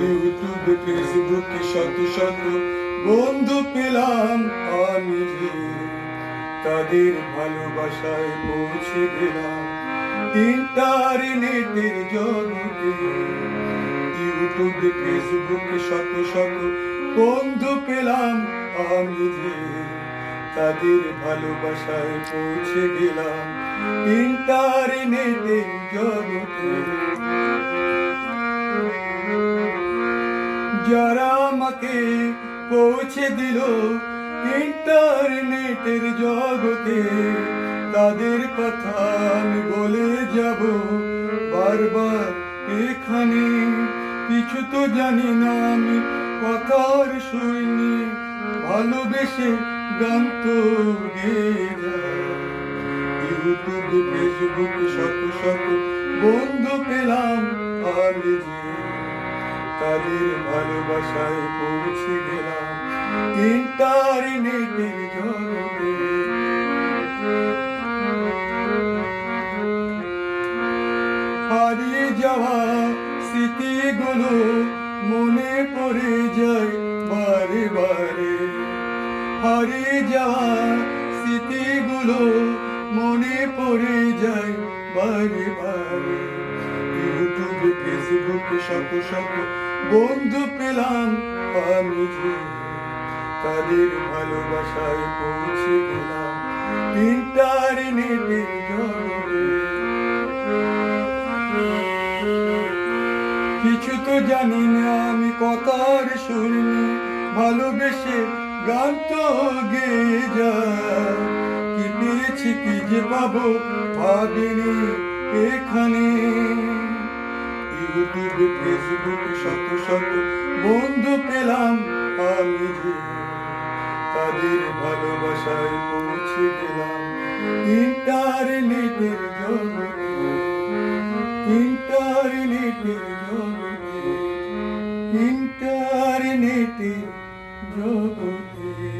ইউটিউবে ফেসবুকে শত শত বন্ধু পেলাম আমি তাদের ভালোবাসায় পৌঁছে গেলাম। ইন্টারনেটের জগতে ইউটিউবে, ফেসবুকে শত শত বন্ধু পেলাম আমি যে, তাদের ভালোবাসায় পৌঁছে গেলাম। ইন্টারনেটের জগতে যারা আমাকে পৌঁছে দিল ইন্টারনেটের জগতে, তাদের কথা আমি বলে যাব বারবার এখানে কিছু তো জানি না আমি, কথার শুনি ভালোবেসে গান তো। ইউটিউবে, ফেসবুকে শত শত বন্ধু পেলাম আমি যে তাদের ভালোবাসায় পৌঁছে গেলাম। হারিয়ে যাওয়া স্মৃতিগুলো মনে পড়ে যায় বারে বারে। হারিয়ে যাওয়া মনে পড়ে যায় বারে বারে। ইউটিউবে, ফেসবুকে শত শত বন্ধু পেলাম আমি যে, তাদের ভালোবাসায় পৌঁছে গেলাম জগতে কিছু তো জানি না আমি কথার শুনি, ভালোবেসে গান তো গেয়ে যায়। কি পেয়েছি কি যে পাবো ভাবিনি এখানে। ইউটিউবে ফেসবুকে শত শত বন্ধু পেলাম আমি তাদের ভালোবাসায় পৌঁছে গেলাম ইন্টারনেটের জগতে ইন্টারনেটের জগতে ইন্টারনেটের জগতে